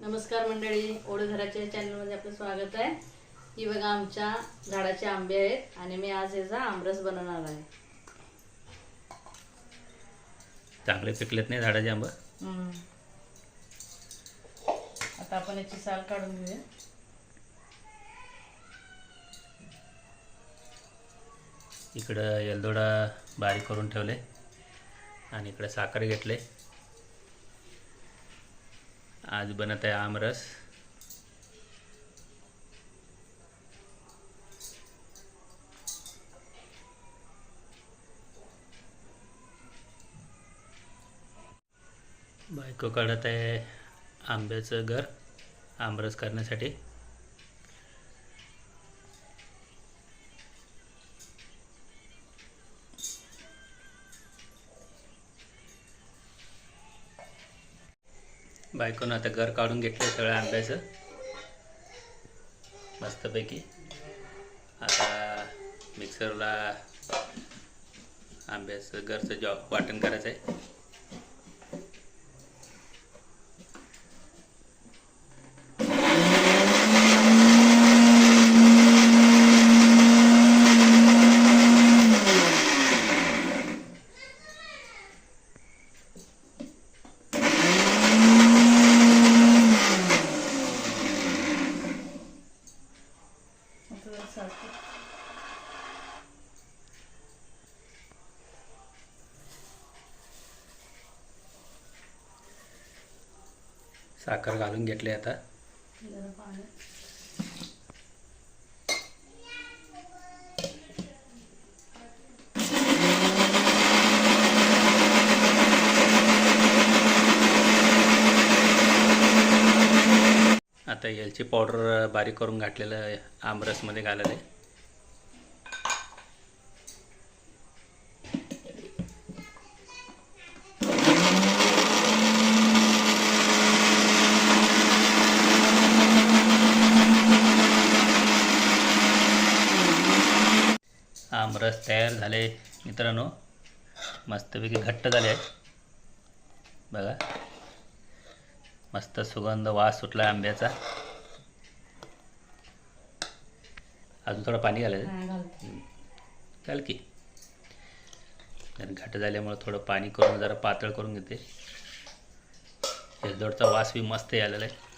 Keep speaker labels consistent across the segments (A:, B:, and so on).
A: नमस्कार मंडळी ओढघराच्या चॅनलमध्ये आपलं स्वागत आहे. ही बघा आमच्या झाडाचे आंबे आहेत आणि मी आज याचा आमरस बनवणार आहे.
B: चांगले पिकलेत नाही झाडाचे आंबा.
A: आता आपण याची साल काढून घेऊया.
B: इकडं येलदोडा बारीक करून ठेवले आणि इकडे साखर घेतले. आज बनत आहे आमरस. बायको काढत आहे आंब्याचं घर आमरस करण्यासाठी. बायकोनं आता घर काढून घेतलं सगळं आंब्याचं मस्तपैकी. आता मिक्सरला आंब्याचं घरचं जॉब वाटण करायचं आहे
A: आता जरा साखर.
B: साखर घालून घेतली आता. आता एलची पावडर बारीक करून घातलेलं आमरसमध्ये घालत आहे. आमरस तयार झाले. मित्रांनो मस्तपैकी घट्ट झाले आहे बघा. मस्त सुगंध वास सुटला आंब्याचा. अजून थोडं पाणी घालायचं? घाल की. जर घट झाल्यामुळं थोडं पाणी करून जरा पातळ करून घेते. हेलदोडचा वास बी मस्त आलेला आहे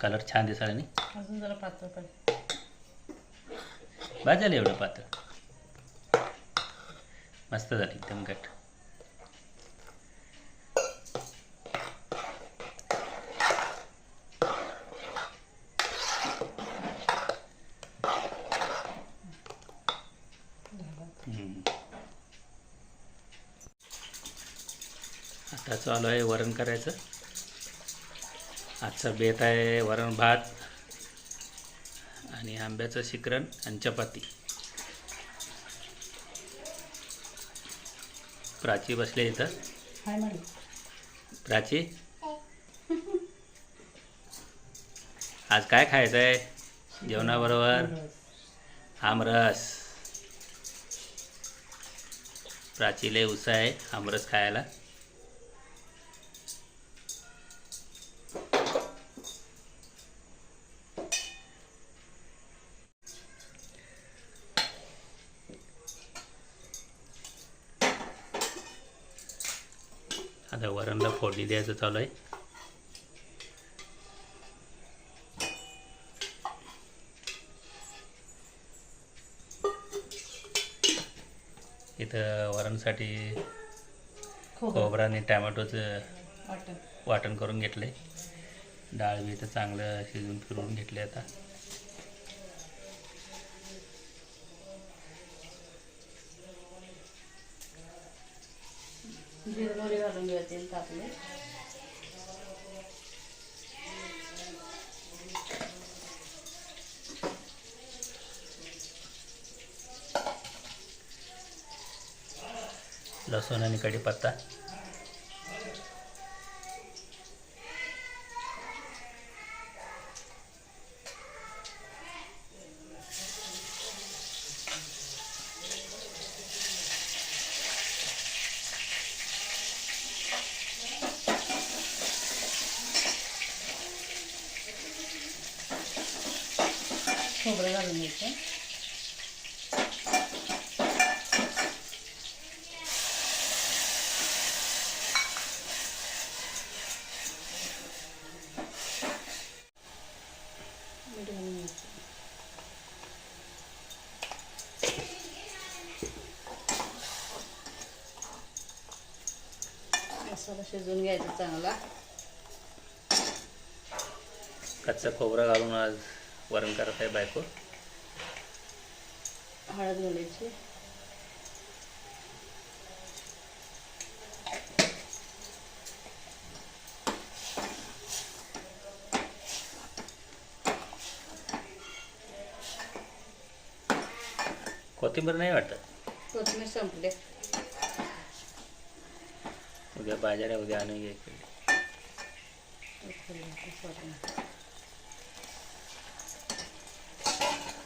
B: कलर छान दिसायला नाही.
A: अजून जरा पातळ पाहिजे.
B: बाद झालं एवढं पातळ. मस्त झालं एकदम घट. आता चालू आहे वरण करायचं. आजचा बेत आहे वरण भात आणि आंब्याचं शिकरण आणि चपाती. प्राची बसले इथं. प्राची? आज काय खायचं आहे जेवणाबरोबर? आमरस. प्राचीले उत्साह आहे आमरस खायला. आता वरणला फोडणी द्यायचं चालू आहे. इथं वरणसाठी
A: खोबरं.
B: आणि टॅमॅटोचं
A: वाटण.
B: करून घेतले डाळ बी इथं चांगलं शिजवून फिरवून घेतले आता.
A: जिरे मोहरी घालून घेऊया तेल तापले
B: लसूण आणि कढीपत्ता
A: खोबरं घालून घ्यायचं मीठ घालून घ्यायचं मसाला शिजवून घ्यायचा चांगला
B: कच्चा खोबरा घालून आज वरण करत आहे बायको.
A: हळद घालायची.
B: कोथिंबीर नाही वाटत?
A: कोथिंबीर संपले.
B: उद्या बाजार आहे उद्या आणून घे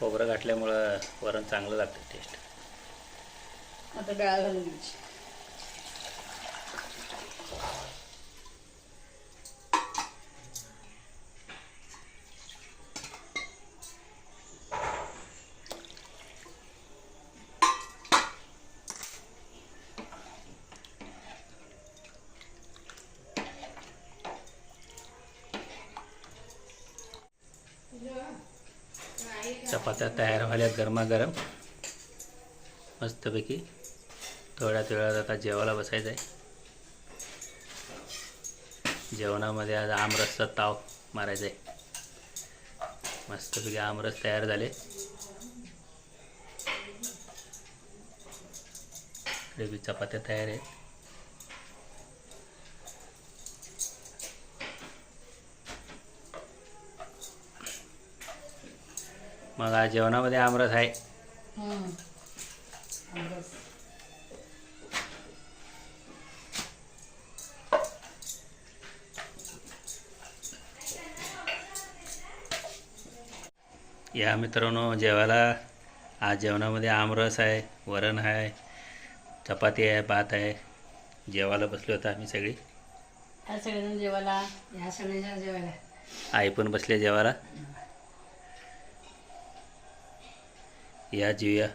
B: खोबरं घातल्यामुळं वरण चांगलं लागतं टेस्ट.
A: आता डाळ घालून घ्यायची.
B: चपात्या तयार व्हायल्यात गरमागरम. मस्तपैकी थोड्याच वेळात आता जेवायला बसायचं आहे. जेवणामध्ये आज आमरसचा ताव मारायचा आहे. मस्तपैकी आमरस तयार झाले. चपात्या तयार आहेत मग आज जेवणामध्ये आमरस आहे. या मित्रांनो जेवायला. आज जेवणामध्ये आमरस आहे वरण आहे चपाती आहे भात आहे. जेवायला बसलो होतो आम्ही सगळी.
A: सगळेजण जेवायला ह्या सगळेजण जेवायला.
B: आई पण बसले जेवायला. या जीवया